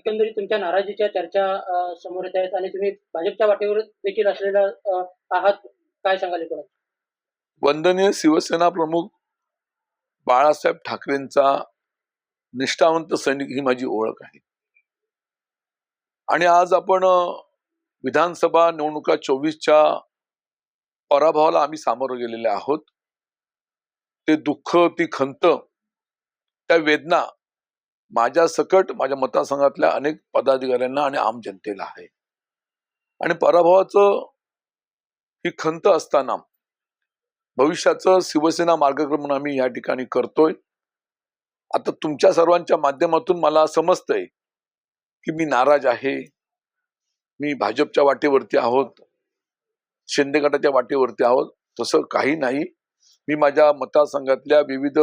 एकंदरीत तुमच्या नाराजीच्या चर्चा समोर येत आहेत आणि तुम्ही भाजपच्या वाटेवर देखील असलेला आहात. काय सांगाल एकूणच वंदनीय शिवसेना प्रमुख बाळासाहेब ठाकरेंचा निष्ठावंत सैनिक ही माझी ओळख आहे. आणि आज आपण विधानसभा निवडणुका चोवीसच्या पराभवाला आम्ही सामोरं गेलेले आहोत. ते दुःख ती खंत त्या वेदना माझ्या सकट माझ्या मतदारसंघातल्या अनेक पदाधिकाऱ्यांना आणि आम जनतेला आहे. आणि पराभवाचं ही खंत असताना भविष्याचं शिवसेना मार्गक्रमण आम्ही या ठिकाणी करतोय. आता तुमच्या सर्वांच्या माध्यमातून मला समजतंय की मी नाराज आहे. मी भाजपच्या वाटेवरती आहोत. शिंदे गटाच्या वाटेवरती आहोत. तसं काही नाही. मी माझ्या मतदारसंघातल्या विविध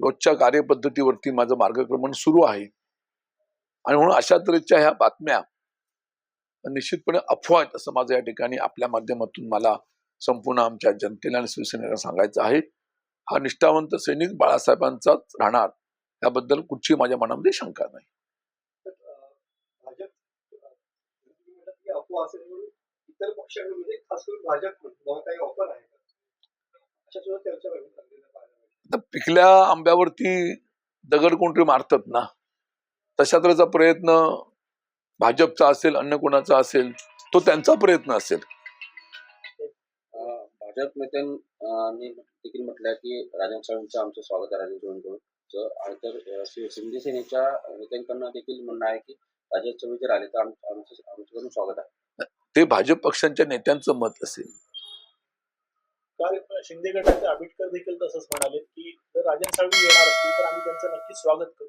रोजच्या कार्यपद्धतीवरती माझं मार्गक्रमण सुरू आहे. आणि म्हणून अशा तऱ्हेच्या ह्या बातम्या निश्चितपणे अफवा आहेत असं माझं या ठिकाणी आपल्या माध्यमातून मला संपूर्ण आमच्या जनतेला आणि शिवसेनेला सांगायचं आहे. हा निष्ठावंत सैनिक बाळासाहेबांचाच राहणार याबद्दल कुठची माझ्या मनामध्ये शंका नाही. भाजप इतर पक्षांमध्ये खास करून भाजप काही ऑफर आहे का? अशा सुद्धा चर्चा पिकल्या आंब्यावरती दगड कोणतरी मारतात ना तशा तऱ्हेचा प्रयत्न भाजपचा असेल अन्य कोणाचा असेल तो त्यांचा प्रयत्न असेल. भाजप नेत्यांनी देखील म्हटलंय की राजन साळवींचं आमचं स्वागत आहे राजन साळवींकडून आणि तर अं, शिव- शिंदे सेनेच्या नेत्यांकडनं देखील म्हणणं आहे की राजन साळवी जर आले तर आम- आमचं आमच्याकडून स्वागत आहे. ते भाजप पक्षांच्या नेत्यांचं मत असेल. काल शिंदे गटाचे आंबेडकर देखील तसंच म्हणाले की जर राजन साळवी येणार असतील तर आम्ही त्यांचं नक्की स्वागत करू.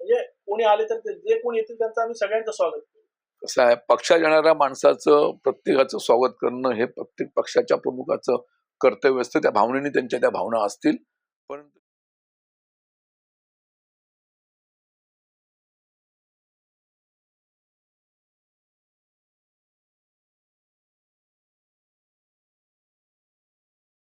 म्हणजे कोणी आले तर ते- जे कोणी येतील त्यांचं आम्ही सगळ्यांचं स्वागत करू. कसं आहे पक्षात येणाऱ्या माणसाचं प्रत्येकाचं स्वागत करणं हे प्रत्येक पक्षाच्या प्रमुखाचं कर्तव्य असतं. त्या भावनेने त्यांच्या त्या भावना असतील. परंतु